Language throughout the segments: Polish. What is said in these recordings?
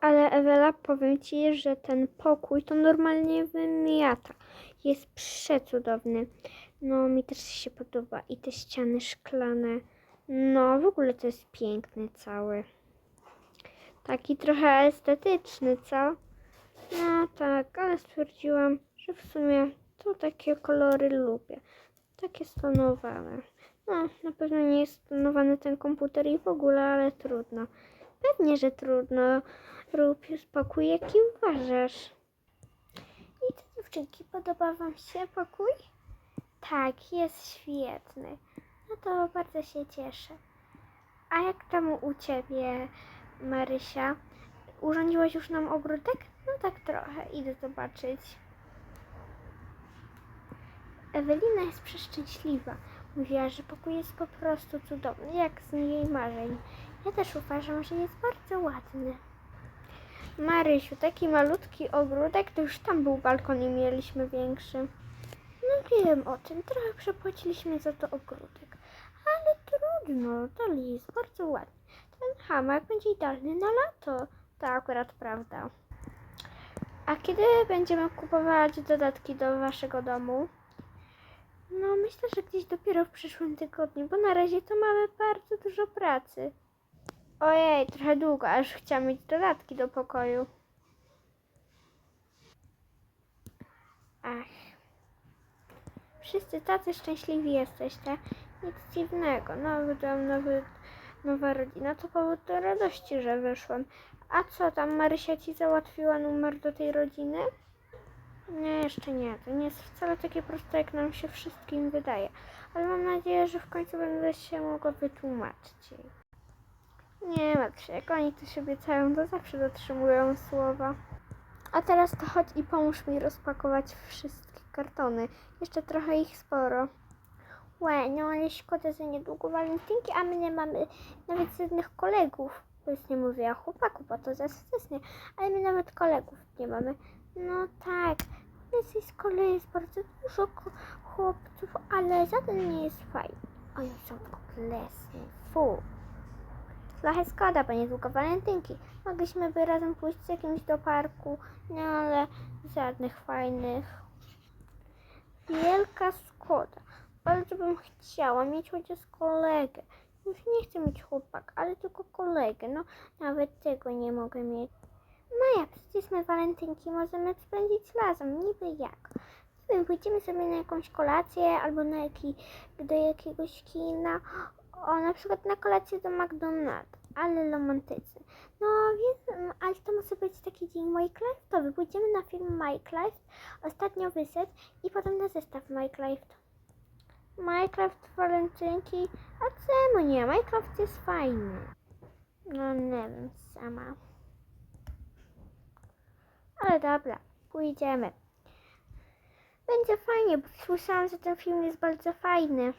Ale Ewela, powiem Ci, że ten pokój to normalnie wymiata. Jest przecudowny. No, mi też się podoba. I te ściany szklane. No, w ogóle to jest piękny cały. Taki trochę estetyczny, co? No tak, ale stwierdziłam, że w sumie to takie kolory lubię. Takie stonowane. No, na pewno nie jest stonowany ten komputer i w ogóle, ale trudno. Pewnie, że trudno. Rób spokój, jaki uważasz. I co, dziewczynki, podoba Wam się pokój? Tak, jest świetny. No to bardzo się cieszę. A jak tam u Ciebie, Marysia? Urządziłaś już nam ogródek? No tak trochę, idę zobaczyć. Ewelina jest przeszczęśliwa. Mówiła, że pokój jest po prostu cudowny, jak z jej marzeń. Ja też uważam, że jest bardzo ładny. Marysiu, taki malutki ogródek, to już tam był balkon i mieliśmy większy. No wiem o tym, trochę przepłaciliśmy za to ogródek. Ale trudno, to jest bardzo ładny. Ten hamak będzie idealny na lato. To akurat prawda. A kiedy będziemy kupować dodatki do waszego domu? No, myślę, że gdzieś dopiero w przyszłym tygodniu, bo na razie to mamy bardzo dużo pracy. Ojej, trochę długo, aż chciałam mieć dodatki do pokoju. Ach. Wszyscy tacy szczęśliwi jesteście. Nic dziwnego. Nowy dom, nowy, nowa rodzina. To powód do radości, że wyszłam. A co tam, Marysia ci załatwiła numer do tej rodziny? Nie, jeszcze nie. To nie jest wcale takie proste, jak nam się wszystkim wydaje. Ale mam nadzieję, że w końcu będę się mogła wytłumaczyć jej. Nie martw się, jak oni to się obiecają, to zawsze dotrzymują słowa. A teraz to chodź i pomóż mi rozpakować wszystkie kartony. Jeszcze trochę ich sporo. Łe, no ale szkoda, że niedługo walentynki, a my nie mamy nawet żadnych kolegów. To już nie mówię o chłopaku, bo to zasysnie, ale my nawet kolegów nie mamy. No tak, w tej szkole jest bardzo dużo chłopców, ale żaden nie jest fajny. Oni są kompletnie fu. Trochę szkoda, bo niedługo walentynki. Mogliśmy razem pójść z jakimś do parku, no ale żadnych fajnych. Wielka szkoda. Bardzo bym chciała mieć chociaż kolegę. Już nie chcę mieć chłopak, ale tylko kolegę. No, nawet tego nie mogę mieć. No ja, przecież my walentynki możemy spędzić razem, niby jak. Nie wiem, pójdziemy sobie na jakąś kolację albo na jaki, do jakiegoś kina. O, na przykład na kolację do McDonald's, ale romantyczny. No wiem, ale to może być taki dzień Minecraftowy. Pójdziemy na film Minecraft, ostatnio wyszedł i potem na zestaw Minecraft. Minecraft walentynki, a czemu nie? Minecraft jest fajny. No nie wiem, sama. Ale dobra, pójdziemy. Będzie fajnie, bo słyszałam, że ten film jest bardzo fajny.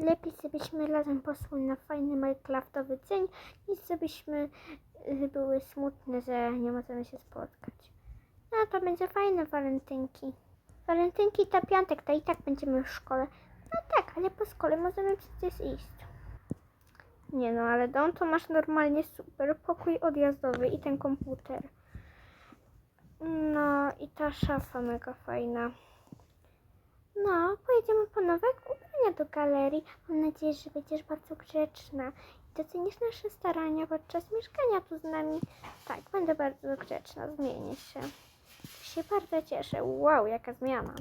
Lepiej, żebyśmy razem poszły na fajny Minecraftowy dzień, niż żebyśmy y, były smutne, że nie możemy się spotkać. No to będzie fajne walentynki. Walentynki to piątek, to i tak będziemy w szkole. No tak, ale po szkole możemy przecież iść. Nie no, ale dom to masz normalnie super pokój odjazdowy i ten komputer. No i ta szafa mega fajna. No, pojedziemy po nowe ubrania do galerii. Mam nadzieję, że będziesz bardzo grzeczna i docenisz nasze starania podczas mieszkania tu z nami. Tak, będę bardzo grzeczna, zmienię się. Się bardzo cieszę. Wow, jaka zmiana.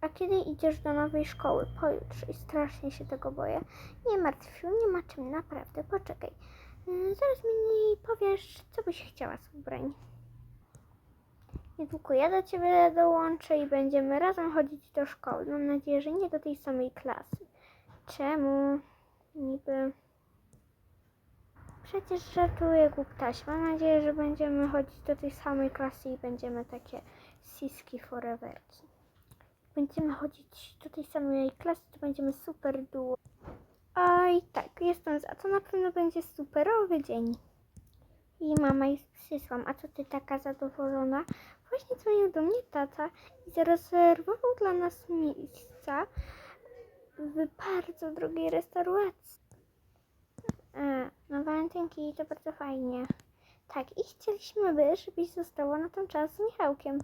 A kiedy idziesz do nowej szkoły? Pojutrze i strasznie się tego boję. Nie martw się, nie ma czym, naprawdę. Poczekaj. Zaraz mi powiesz, co byś chciała z ubrań. Niedługo ja do ciebie dołączę i będziemy razem chodzić do szkoły. Mam nadzieję, że nie do tej samej klasy. Czemu? Niby. Przecież żartuję głuptaś. Mam nadzieję, że będziemy chodzić do tej samej klasy i będziemy takie siski foreverki. Będziemy chodzić do tej samej klasy, to będziemy super duo. Oj, tak, jestem za to. Na pewno będzie superowy dzień. I mama jest przysłam. A co ty taka zadowolona? Właśnie dzwonił do mnie tata i zarezerwował dla nas miejsca w bardzo drogiej restauracji. A, no walentynki to bardzo fajnie. Tak, i chcieliśmy by, żebyś została na ten czas z Michałkiem.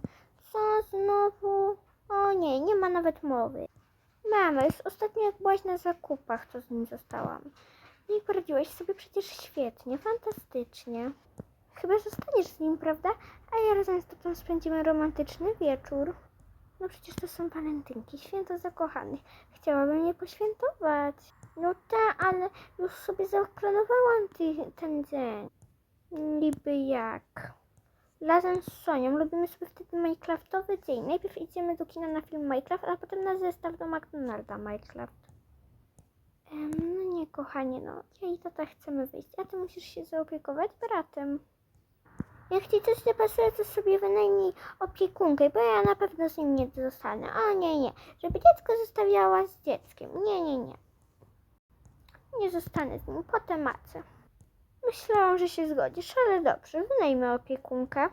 Co znowu? O nie, nie ma nawet mowy. Mama, już ostatnio jak byłaś na zakupach, to z nim zostałam. No i poradziłaś sobie przecież świetnie, fantastycznie. Chyba zostaniesz z nim, prawda? A ja razem z tobą spędzimy romantyczny wieczór. No przecież to są walentynki, święto zakochanych. Chciałabym je poświętować. No tak, ale już sobie zaplanowałam ty, ten dzień. Niby jak. Razem z Sonią lubimy sobie wtedy Minecraftowy dzień. Najpierw idziemy do kina na film Minecraft, a potem na zestaw do McDonalda Minecraft. Em, no nie, kochanie, no. Ja i tata chcemy wyjść, a ty musisz się zaopiekować bratem. Jak ci coś nie pasuje, to sobie wynajmij opiekunkę, bo ja na pewno z nim nie zostanę. O nie, nie. Żeby dziecko zostawiała z dzieckiem. Nie, nie, nie. Nie zostanę z nim po temacie. Myślałam, że się zgodzisz, ale dobrze, wynajmę opiekunkę.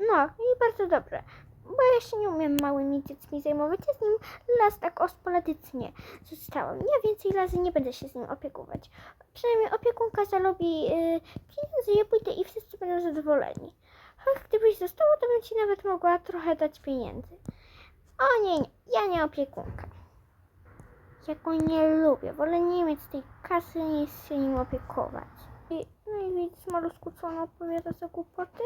No i bardzo dobrze, bo ja się nie umiem małymi dziećmi zajmować, ja z nim las tak ospoledycznie zostałam. Ja więcej razy nie będę się z nim opiekować. Przynajmniej opiekunka zarobi yy, pieniądze, ja pójdę i wszyscy będą zadowoleni. Ach, gdybyś została, to bym ci nawet mogła trochę dać pieniędzy. O nie, nie, ja nie opiekunka. Ja go nie lubię, wolę nie mieć tej kasy niż się nim opiekować. I, no i widzisz maluszku, co on opowiada za głupoty?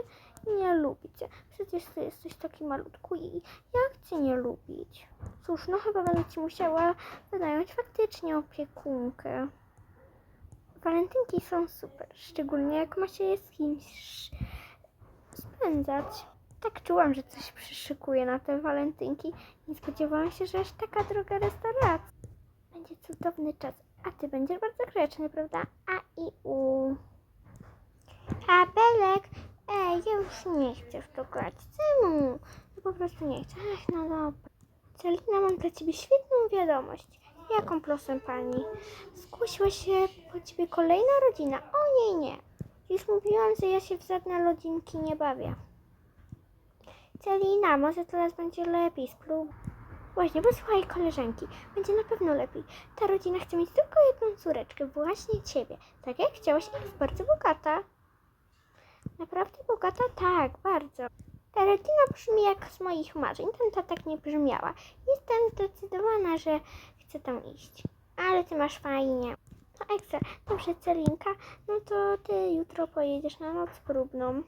Nie lubi cię. Przecież ty jesteś taki malutku i jak cię nie lubić? Cóż, no chyba będę ci musiała wynająć faktycznie opiekunkę. Walentynki są super, szczególnie jak ma się je z kimś spędzać. Tak czułam, że coś przyszykuje na te walentynki. Nie spodziewałam się, że aż taka droga restauracja. Będzie cudowny czas, a ty będziesz bardzo grzeczny, prawda? A i u. A Belek, ej, ja już nie chcę w to grać. Czemu? Ja po prostu nie chcę. Ach, no dobra. Celina, mam dla ciebie świetną wiadomość. Jaką proszę pani? Zgłosiła się po ciebie kolejna rodzina. O nie, nie. Już mówiłam, że ja się w żadne rodzinki nie bawię. Celina, może teraz będzie lepiej, spróbuj. Właśnie, posłuchaj koleżanki, będzie na pewno lepiej. Ta rodzina chce mieć tylko jedną córeczkę, właśnie ciebie. Tak jak chciałaś jest bardzo bogata. Naprawdę bogata? Tak, bardzo. Ta rodzina brzmi jak z moich marzeń, tamta tak nie brzmiała. Jestem zdecydowana, że chcę tam iść. Ale ty masz fajnie. No ekstra. Dobrze, Celinka, no to ty jutro pojedziesz na noc próbną.